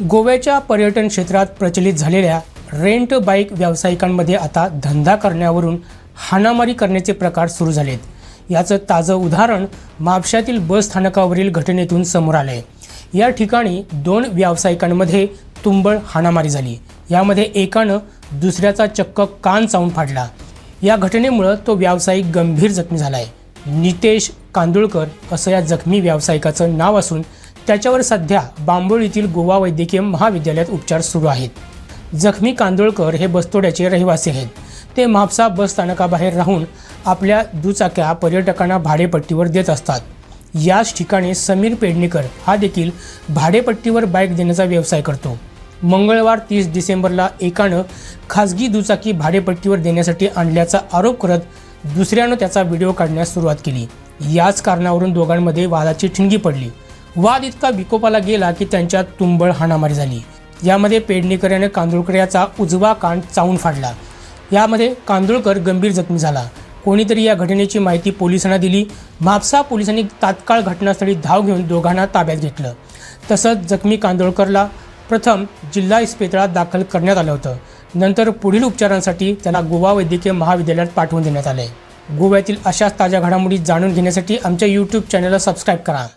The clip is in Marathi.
गोव्याच्या पर्यटन क्षेत्रात प्रचलित झालेल्या रेंट बाईक व्यावसायिकांमध्ये आता धंदा करण्यावरून हाणामारी करण्याचे प्रकार सुरू झालेत. याचं ताजं उदाहरण म्हापशातील बस स्थानकावरील घटनेतून समोर आलं आहे या ठिकाणी दोन व्यावसायिकांमध्ये तुंबळ हाणामारी झाली. यामध्ये एकानं दुसऱ्याचा चक्क कान चावून फाडला. या घटनेमुळं तो व्यावसायिक गंभीर जखमी झाला आहे नितेश कांदुळकर असं या जखमी व्यावसायिकाचं नाव असून त्याच्यावर सध्या बांबोळीतील गोवा वैद्यकीय महाविद्यालयात उपचार सुरू आहेत. जखमी कांदोळकर हे बस्तोड्याचे रहिवासी आहेत. ते म्हापसा बस स्थानकाबाहेर राहून आपल्या दुचाक्या पर्यटकांना भाडेपट्टीवर देत असतात. याच ठिकाणी समीर पेडणेकर हा देखील भाडेपट्टीवर बाईक देण्याचा व्यवसाय करतो. मंगळवार तीस डिसेंबरला एकानं खाजगी दुचाकी भाडेपट्टीवर देण्यासाठी आणल्याचा आरोप करत दुसऱ्यानं त्याचा व्हिडिओ काढण्यास सुरुवात केली. याच कारणावरून दोघांमध्ये वादाची ठिणगी पडली. वाद इतका विकोपाला गेला की त्यांच्यात तुंबळ हाणामारी झाली. यामध्ये पेडणेकर याने कांदुळकर याचा उजवा कान चावून फाडला. यामध्ये कांदुळकर गंभीर जखमी झाला. कोणीतरी या घटनेची माहिती पोलिसांना दिली. म्हापसा पोलिसांनी तात्काळ घटनास्थळी धाव घेऊन दोघांना ताब्यात घेतलं. तसंच जखमी कांदोळकरला प्रथम जिल्हा इस्पितळात दाखल करण्यात आलं होतं. नंतर पुढील उपचारांसाठी त्याला गोवा वैद्यकीय महाविद्यालयात पाठवून देण्यात आलं. आहे गोव्यातील अशाच ताज्या घडामोडी जाणून घेण्यासाठी आमच्या यूट्यूब चॅनलला सबस्क्राईब करा.